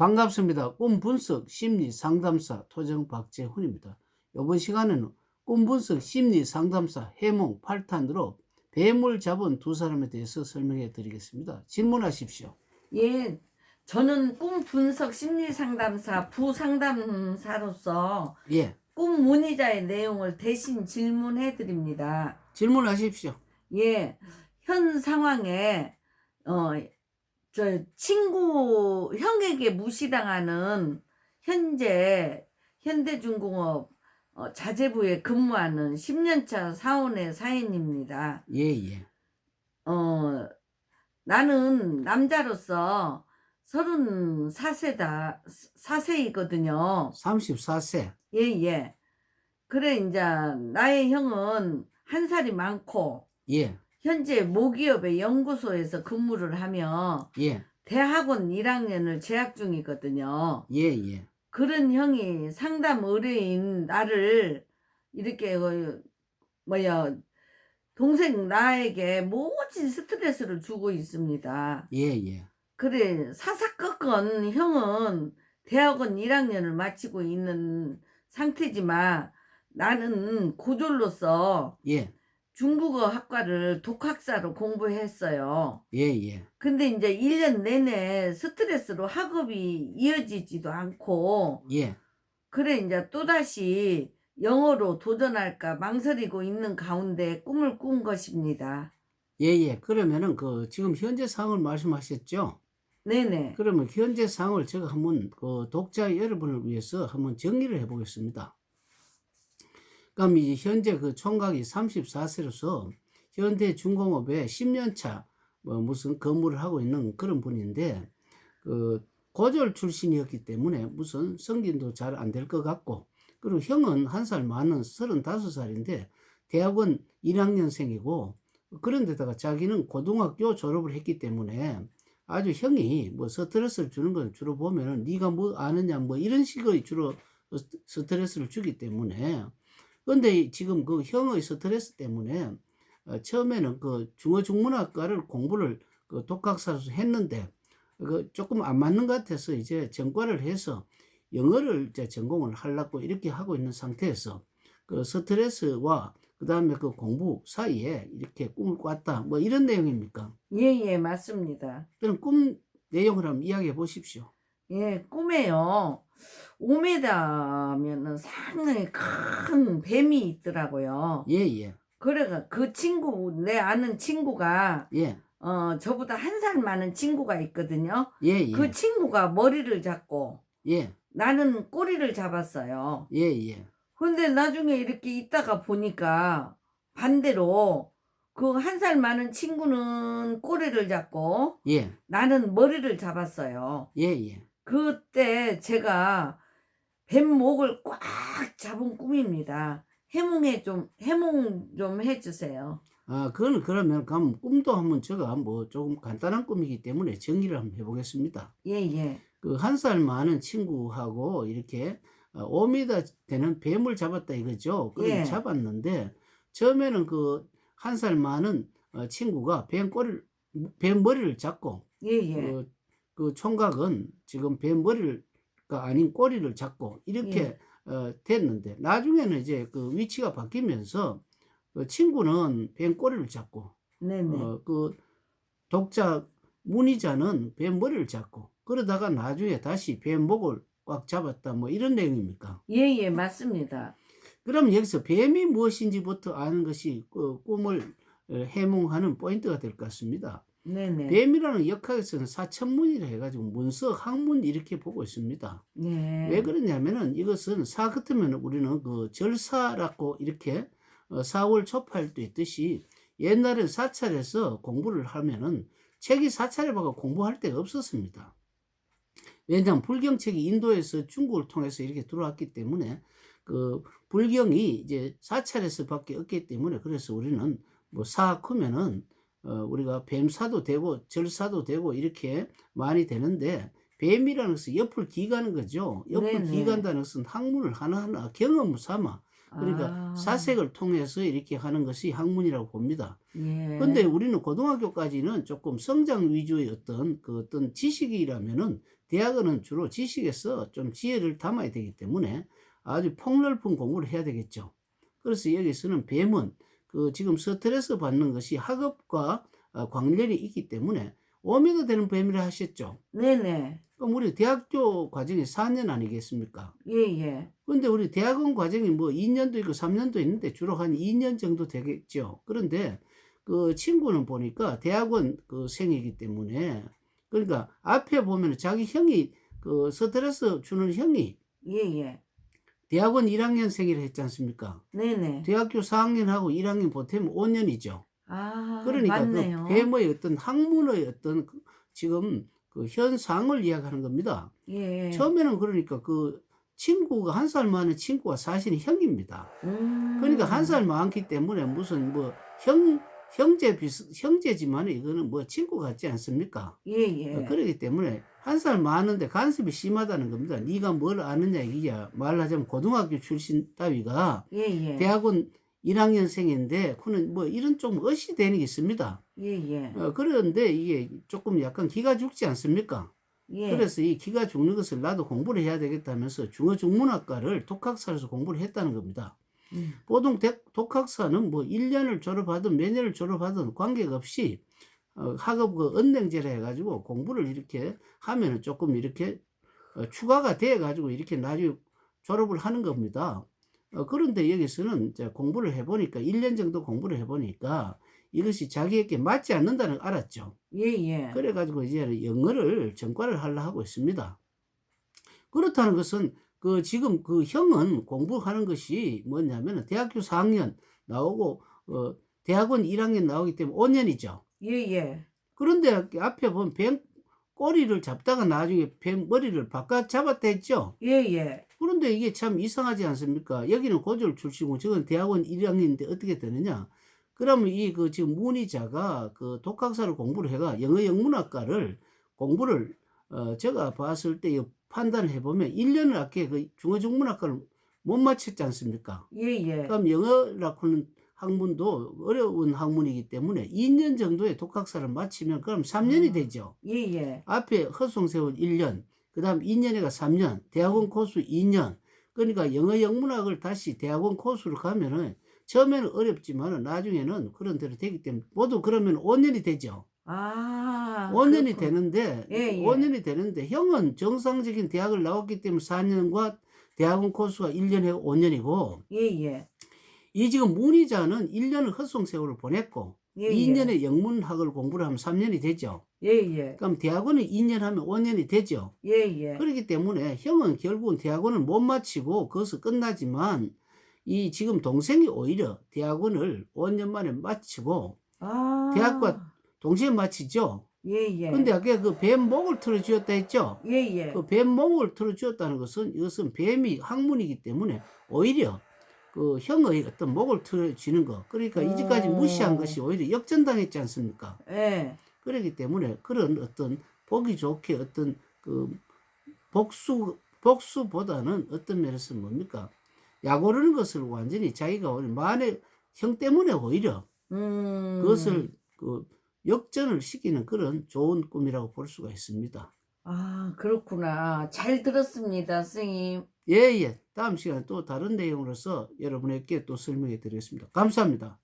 반갑습니다. 꿈 분석 심리 상담사 토정 박재훈입니다. 이번 시간에는 꿈 분석 심리 상담사 해몽 8탄으로 뱀을 잡은 두 사람에 대해서 설명해 드리겠습니다. 질문하십시오. 예, 저는 꿈 분석 심리 상담사 부상담사로서 예, 꿈 문의자의 내용을 대신 질문해 드립니다. 질문하십시오. 예, 현 상황에 어, 저 친구 형에게 무시당하는 현재 현대중공업 어, 자재부에 근무하는 10년차 사원의 사연입니다. 예, 예. 어, 나는 남자로서 34세다, 4세이거든요. 34세. 예, 예. 그래, 이제, 나의 형은 한 살이 많고, 예, 현재 모기업의 연구소에서 근무를 하며, 예, 대학원 1학년을 재학 중이거든요. 예, 예. 그런 형이 상담 의뢰인 나를 이렇게 그 뭐야 동생 나에게 모진 스트레스를 주고 있습니다. 예, 예. 그래 사사건건 형은 대학원 1학년을 마치고 있는 상태지만 나는 고졸로서 예, 중국어 학과를 독학사로 공부했어요. 예, 예. 근데 이제 1년 내내 스트레스로 학업이 이어지지도 않고 예, 그래 이제 또다시 영어로 도전할까 망설이고 있는 가운데 꿈을 꾼 것입니다. 예, 예. 그러면은 그 지금 현재 상황을 말씀하셨죠? 네네. 그러면 현재 상황을 제가 한번 그 독자 여러분을 위해서 한번 정리를 해보겠습니다. 그럼 이 현재 그 총각이 34세로서 현대 중공업에 10년차 뭐 무슨 근무를 하고 있는 그런 분인데 그 고졸 출신이었기 때문에 무슨 성진도 잘 안 될 것 같고 그리고 형은 한 살 많은 35살인데 대학원 1학년생이고 그런 데다가 자기는 고등학교 졸업을 했기 때문에 아주 형이 뭐 스트레스를 주는 건 주로 보면은 네가 뭐 아느냐 뭐 이런 식의 주로 스트레스를 주기 때문에 근데 지금 그 형의 스트레스 때문에 어, 처음에는 그 중어 중문학과를 공부를 그 독학사로서 했는데 그 조금 안 맞는 것 같아서 이제 전과를 해서 영어를 이제 전공을 하려고 이렇게 하고 있는 상태에서 그 스트레스와 그 다음에 그 공부 사이에 이렇게 꿈을 꿨다 뭐 이런 내용입니까? 예 예 맞습니다. 그럼 꿈 내용을 한번 이야기해 보십시오. 예 꿈에요 5m면은 상당히 큰 뱀이 있더라고요. 예, 예, 그래가 그 친구 내 아는 친구가 예, 어 저보다 한 살 많은 친구가 있거든요. 예, 예, 그 친구가 머리를 잡고 예, 나는 꼬리를 잡았어요. 예, 예, 근데 나중에 이렇게 있다가 보니까 반대로 그 한 살 많은 친구는 꼬리를 잡고 예, 나는 머리를 잡았어요. 예, 예. 그때 제가 뱀목을 꽉 잡은 꿈입니다. 해몽해 좀 해몽 좀 해주세요. 아, 그건 그러면 그럼 꿈도 한번 제가 뭐 조금 간단한 꿈이기 때문에 정리를 한번 해보겠습니다. 예 예. 그 한 살 많은 친구하고 이렇게 5m 되는 뱀을 잡았다 이거죠. 그걸 예. 잡았는데 처음에는 그 한 살 많은 어, 친구가 뱀 꼬리를 뱀 머리를 잡고 예 예. 그, 그 총각은 지금 뱀 머리가 아닌 꼬리를 잡고 이렇게 예. 어, 됐는데 나중에는 이제 그 위치가 바뀌면서 그 친구는 뱀 꼬리를 잡고. 어, 그 독자 문의자는 뱀 머리를 잡고 그러다가 나중에 다시 뱀 목을 꽉 잡았다 뭐 이런 내용입니까? 예예 맞습니다. 그럼 여기서 뱀이 무엇인지부터 아는 것이 그 꿈을 어, 해몽하는 포인트가 될 것 같습니다. 네네. 뱀이라는 역학에서는 사천문이라 해가지고 문서 학문 이렇게 보고 있습니다. 네. 왜 그러냐면은 이것은 사 같으면 우리는 그 절사라고 이렇게 어, 사월 때 있듯이 옛날에 사찰에서 공부를 하면은 책이 사찰에 봐가 공부할 데가 없었습니다. 왜냐하면 불경책이 인도에서 중국을 통해서 이렇게 들어왔기 때문에 그 불경이 이제 사찰에서 밖에 없기 때문에 그래서 우리는 뭐 사크면은 어, 우리가 뱀사도 되고 절사도 되고 이렇게 많이 되는데 뱀이라는 것은 옆을 기가는 거죠. 옆을 네네. 기간다는 것은 학문을 하나하나 경험 삼아 그러니까 아. 사색을 통해서 이렇게 하는 것이 학문이라고 봅니다. 예. 근데 우리는 고등학교까지는 조금 성장 위주의 어떤 그 어떤 지식이라면은 대학은 주로 지식에서 좀 지혜를 담아야 되기 때문에 아주 폭넓은 공부를 해야 되겠죠. 그래서 여기서는 뱀은 그 지금 스트레스 받는 것이 학업과 어, 관련이 있기 때문에 오미가 되는 뱀이라 하셨죠. 네네. 그럼 우리 대학교 과정이 4년 아니겠습니까? 예예. 근데 우리 대학원 과정이 뭐 2년도 있고 3년도 있는데 주로 한 2년 정도 되겠죠. 그런데 그 친구는 보니까 대학원 그 생이기 때문에 그러니까 앞에 보면 자기 형이 그 스트레스 주는 형이 예예. 대학원 1학년생이라 했지 않습니까? 네네. 대학교 4학년하고 1학년 보태면 5년이죠. 아 그러니까 맞네요. 그 뱀의 어떤 학문의 어떤 그 지금 그 현상을 이야기하는 겁니다. 예. 처음에는 그러니까 그 친구가 한 살 많은 친구가 사실은 형입니다. 음. 그러니까 한 살 많기 때문에 무슨 뭐 형 형제 비슷 형제지만 이거는 뭐 친구 같지 않습니까? 예예. 어, 그렇기 때문에 한 살 많은데 간섭이 심하다는 겁니다. 네가 뭘 아느냐 이게야 말하자면 고등학교 출신 따위가 예 예. 대학원 1학년생인데 그는 뭐 이런 좀 어시 되는 게 있습니다. 예예. 어, 그런데 이게 조금 약간 기가 죽지 않습니까? 예. 그래서 이 기가 죽는 것을 나도 공부를 해야 되겠다면서 중어중문학과를 독학사로서 공부를 했다는 겁니다. 음. 보통 대- 독학사는 뭐 1년을 졸업하든 몇 년을 졸업하든 관계없이 어, 학업 그 은행제라 해가지고 공부를 이렇게 하면은 조금 이렇게 어, 추가가 돼가지고 이렇게 나중에 졸업을 하는 겁니다. 어, 그런데 여기서는 이제 공부를 해보니까 1년 정도 공부를 해보니까 이것이 자기에게 맞지 않는다는 걸 알았죠. 예 예. 그래가지고 이제 영어를 전과를 하려 하고 있습니다. 그렇다는 것은 그 지금 그 형은 공부하는 것이 뭐냐면 대학교 4학년 나오고 어 대학원 1학년 나오기 때문에 5년이죠. 예 예. 그런데 앞에 보면 뱀 꼬리를 잡다가 나중에 뱀 머리를 바깥 잡았다 했죠. 예 예. 그런데 이게 참 이상하지 않습니까? 여기는 고졸 출신이고 저건 대학원 1학년인데 어떻게 되느냐? 그러면 이 그 지금 문의자가 그 독학사를 공부를 해가 영어 영문학과를 공부를 어 제가 봤을 때이 판단을 해보면 1년을 아껴 그 중어 중문학과를 못 마쳤지 않습니까? 예 예. 그럼 영어라고 하는 학문도 어려운 학문이기 때문에 2년 정도의 독학사를 마치면 그럼 3년이 아. 되죠. 예 예. 앞에 허송세월 1년, 그 다음 2년에가 3년, 대학원 코스 2년. 그러니까 영어 영문학을 다시 대학원 코스로 가면은 처음에는 어렵지만 나중에는 그런 대로 되기 때문에 모두 그러면 5년이 되죠. 아. 5년이 그렇군. 되는데, 예, 예. 5년이 되는데 형은 정상적인 대학을 나왔기 때문에 4년과 대학원 코스가 1년에 5년이고 예 예. 이 지금 문의자는 1년을 헛송 세월을 보냈고 예예. 2년의 영문학을 공부를 하면 3년이 되죠. 예 예. 그럼 대학원을 2년 하면 5년이 되죠. 예 예. 그렇기 때문에 형은 결국은 대학원을 못 마치고 거기서 끝나지만 이 지금 동생이 오히려 대학원을 5년 만에 마치고 아. 대학과 동시에 마치죠. 예 예. 근데 아까 그 뱀 목을 틀어주었다 했죠. 예 예. 그 뱀 목을 틀어주었다는 것은 이것은 뱀이 학문이기 때문에 오히려 그 형의 어떤 목을 틀어주는 거. 그러니까 이제까지 어. 무시한 것이 오히려 역전당했지 않습니까? 예. 그렇기 때문에 그런 어떤 보기 좋게 어떤 그 복수 복수보다는 어떤 면에서 뭡니까 약오르는 것을 완전히 자기가 오히려 만의 형 때문에 오히려 음. 그것을 그 역전을 시키는 그런 좋은 꿈이라고 볼 수가 있습니다. 아, 그렇구나. 잘 들었습니다, 선생님. 예 예. 다음 시간에 또 다른 내용으로서 여러분에게 또 설명해 드리겠습니다. 감사합니다.